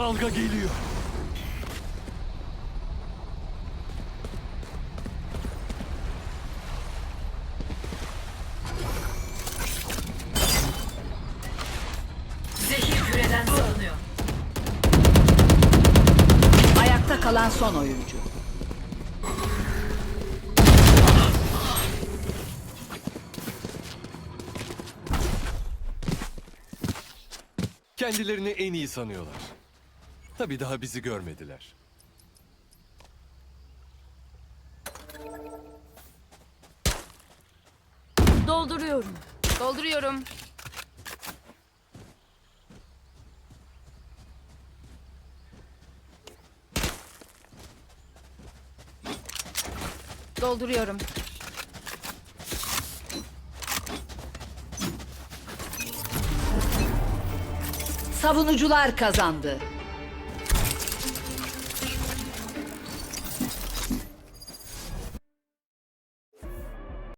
Dalga geliyor. Zehir küreden salınıyor. Ayakta kalan son oyuncu. Kendilerini en iyi sanıyorlar. Tabii daha bizi görmediler. Dolduruyorum. Dolduruyorum. Dolduruyorum. Savunucular kazandı.